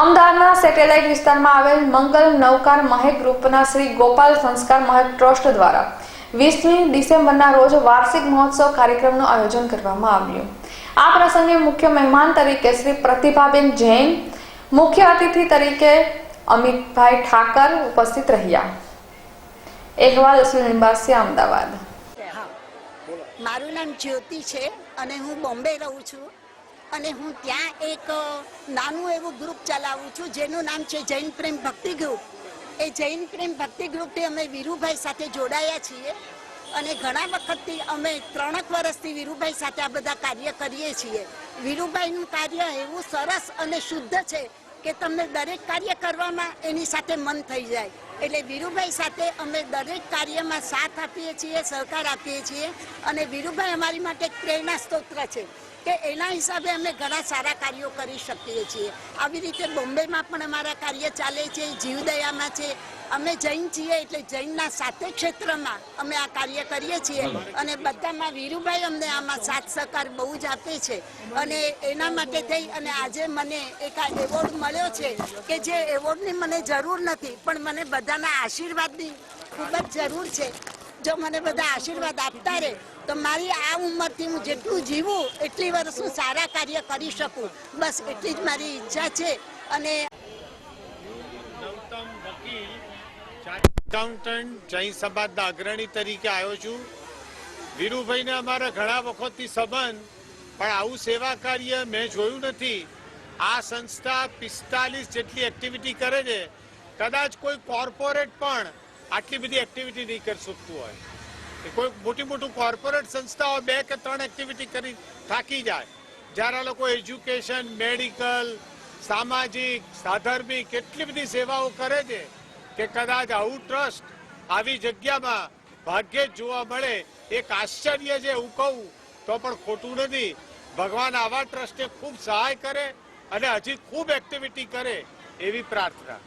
અમદાવાદના સેટેલાઇટ વિસ્તારમાં આવેલ મંગલ નવકાર મહેક ગ્રુપના શ્રી ગોપાલ સંસ્કાર મહેક ટ્રસ્ટ દ્વારા વીસમી ડિસેમ્બરના રોજ વાર્ષિક મહોત્સવ કાર્યક્રમનું આયોજન કરવામાં આવ્યું. આ પ્રસંગે મુખ્ય મહેમાન તરીકે શ્રી પ્રતિભાબેન જૈન, મુખ્ય અતિથિ તરીકે અમિતભાઈ ઠાકર ઉપસ્થિત રહ્યા. અહેવાલ લિંબાસિયા અમદાવાદ. મારું નામ જ્યોતિ છે અને હું બોમ્બે રહું છું. અને હું ત્યાં એક નાનું એવું ગ્રુપ ચલાવું છું, જેનું નામ છે જૈન પ્રેમ ભક્તિ ગ્રુપ એ જૈન પ્રેમ ભક્તિ ગ્રુપથી અમે વીરુભાઈ સાથે જોડાયા છીએ અને ઘણા વખતથી અમે ત્રણેક વર્ષથી વીરુભાઈ સાથે આ બધા કાર્ય કરીએ છીએ. વીરુભાઈનું કાર્ય એવું સરસ અને શુદ્ધ છે કે તમને દરેક કાર્ય કરવામાં એની સાથે મન થઈ જાય. એટલે વીરુભાઈ સાથે અમે દરેક કાર્યમાં સાથ આપીએ છીએ સહકાર આપીએ છીએ અને વીરુભાઈ અમારી માટે એક પ્રેરણા સ્ત્રોત છે કે એના હિસાબે અમે ઘણા સારા કાર્યો કરી શકીએ છીએ. આવી રીતે બોમ્બેમાં પણ અમારા કાર્ય ચાલે છે જીવદયામાં છે. અમે જૈન છીએ એટલે જૈનના સાથે ક્ષેત્રમાં અમે આ કાર્ય કરીએ છીએ અને બધામાં વીરુભાઈ અમને આમાં સાથ સહકાર બહુ જ આપે છે. અને એના માટે થઈ અને આજે મને એક આ એવોર્ડ મળ્યો છે કે જે એવોર્ડની મને જરૂર નથી પણ મને બધાના આશીર્વાદની ખૂબ જ જરૂર છે. જો મને બધા આશીર્વાદ આપતા રહે, તો મારી આ ઉંમરથી હું જેટલું જીવું, એટલી વર્ષ હું સારા કાર્ય કરી શકું. બસ એટલી જ મારી ઈચ્છા છે અને એકાઉન્ટન્ટ જૈન સમાજના અગ્રણી તરીકે આવ્યો છું. વીરુભાઈને અમારા ઘણા વખતથી સંબંધ, પણ આવું સેવા કાર્ય મેં જોયું નથી. આ સંસ્થા પિસ્તાલીસ જેટલી એક્ટિવિટી કરે છે. કદાચ કોઈ કોર્પોરેટ પણ આટલી બધી એક્ટિવિટી નહીં કરી શકતું હોય. કોઈ મોટી મોટું કોર્પોરેટ સંસ્થાઓ બે કે ત્રણ એક્ટિવિટી કરી થાકી જાય. જ્યારે આ લોકો એજ્યુકેશન મેડિકલ સામાજિક, સાધર્મિક કેટલી બધી સેવાઓ કરે છે કે કદાચ આવું ટ્રસ્ટ આવી જગ્યામાં ભાગ્યે જ જોવા મળે. એક આશ્ચર્ય છે એવું કહું તો પણ ખોટું નથી. ભગવાન આવા ટ્રસ્ટે ખૂબ સહાય કરે અને હજી ખૂબ એક્ટિવિટી કરે એવી પ્રાર્થના.